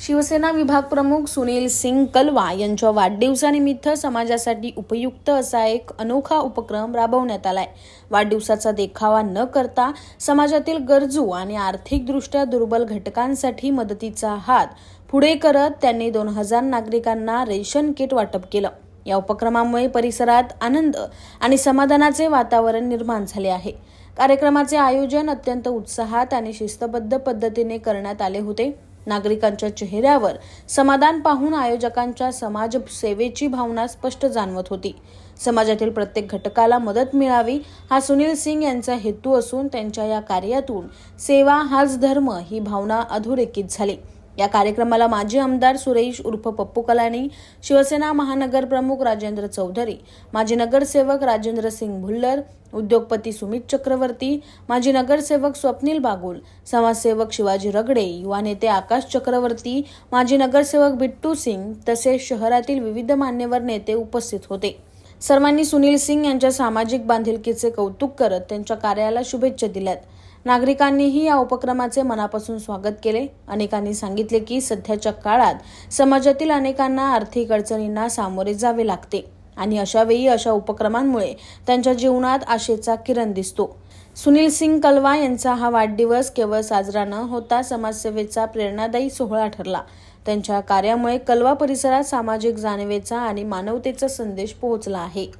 शिवसेना विभाग प्रमुख सुनील सिंग कलवा यांच्या वाढदिवसानिमित्त समाजासाठी उपयुक्त असा एक अनोखा उपक्रम राबवण्यात आलाय. वाढदिवसाचा देखावा न करता समाजातील गरजू आणि आर्थिकदृष्ट्या दुर्बल घटकांसाठी मदतीचा हात पुढे करत त्यांनी दोन हजार नागरिकांना रेशन किट वाटप केलं. या उपक्रमामुळे परिसरात आनंद आणि समाधानाचे वातावरण निर्माण झाले आहे. कार्यक्रमाचे आयोजन अत्यंत उत्साहात आणि शिस्तबद्ध पद्धतीने करण्यात आले होते. नागरिकांच्या चेहऱ्यावर समाधान पाहून आयोजकांच्या समाज सेवेची भावना स्पष्ट जाणवत होती. समाजातील प्रत्येक घटकाला मदत मिळावी हा सुनील सिंग यांचा हेतू असून त्यांच्या या कार्यातून सेवा हाच धर्म ही भावना अधोरेखित झाली. या कार्यक्रमाला माजी आमदार सुरेश उर्फ पप्पू कलानी शिवसेना महानगर प्रमुख राजेंद्र चौधरी माजी नगरसेवक राजेंद्र सिंग भुल्लर उद्योगपती सुमित चक्रवर्ती माजी नगरसेवक स्वप्नील बागुल समाजसेवक शिवाजी रगडे युवा नेते आकाश चक्रवर्ती माजी नगरसेवक बिट्टू सिंग तसेच शहरातील विविध मान्यवर नेते उपस्थित होते. सर्वांनी सुनील सिंग यांच्या सामाजिक बांधिलकीचे कौतुक करत त्यांच्या कार्याला शुभेच्छा दिल्यात. नागरिकांनीही या उपक्रमाचे मनापासून स्वागत केले. अनेकांनी सांगितले की सध्याच्या काळात समाजातील अनेकांना आर्थिक अडचणींना सामोरे जावे लागते आणि अशावेळी अशा उपक्रमांमुळे त्यांच्या जीवनात आशेचा किरण दिसतो. सुनील सिंग कलवा यांचा हा वाढदिवस केवळ साजरा न होता समाजसेवेचा प्रेरणादायी सोहळा ठरला. त्यांच्या कार्यामुळे कलवा परिसरात सामाजिक जाणीवेचा आणि मानवतेचा संदेश पोहोचला आहे.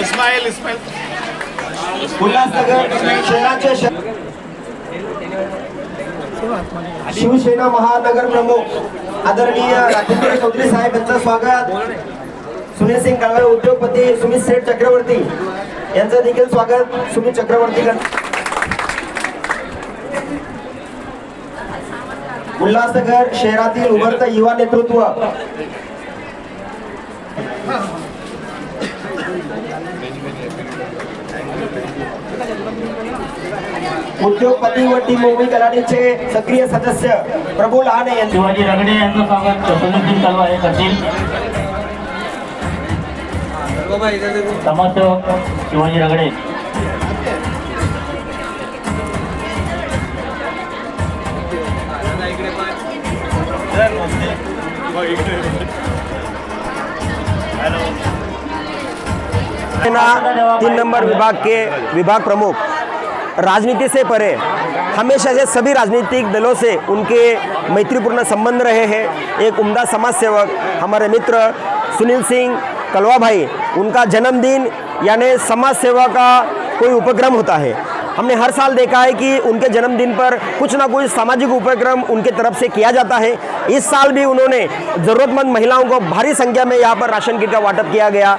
इस्माईल इस्माईल. उल्हासनगर शहराचे शिवसेना महानगर प्रमुख आदरणीय राजेंद्र चौधरी साहेब यांचं स्वागत. सुनील सिंग कळवे उद्योगपती सुमित सेठ चक्रवर्ती यांचं देखील स्वागत. सुमित चक्रवर्ती उल्हासनगर शहरातील उभरतं युवा नेतृत्व. उद्योगपती व टीम मुंबई कलानीचे सक्रिय सदस्य प्रभू लहाने यांचे शिवाजी रगडे यांचं स्वागत. सुनील कलवा हे करतील. समाजसेवक शिवाजी रगडे. सेना तीन नंबर विभाग के विभाग प्रमुख राजनीति से परे, हमेशा से सभी राजनीतिक दलों से उनके मैत्रीपूर्ण संबंध रहे हैं। एक उम्दा समाज सेवक, हमारे मित्र सुनील सिंह कलवा भाई, उनका जन्मदिन यानी समाज सेवा का कोई उपक्रम होता है। हमने हर साल देखा है कि उनके जन्मदिन पर कुछ ना कुछ सामाजिक उपक्रम उनके तरफ़ से किया जाता है। इस साल भी उन्होंने ज़रूरतमंद महिलाओं को भारी संख्या में यहाँ पर राशन किट का वाटप किया गया।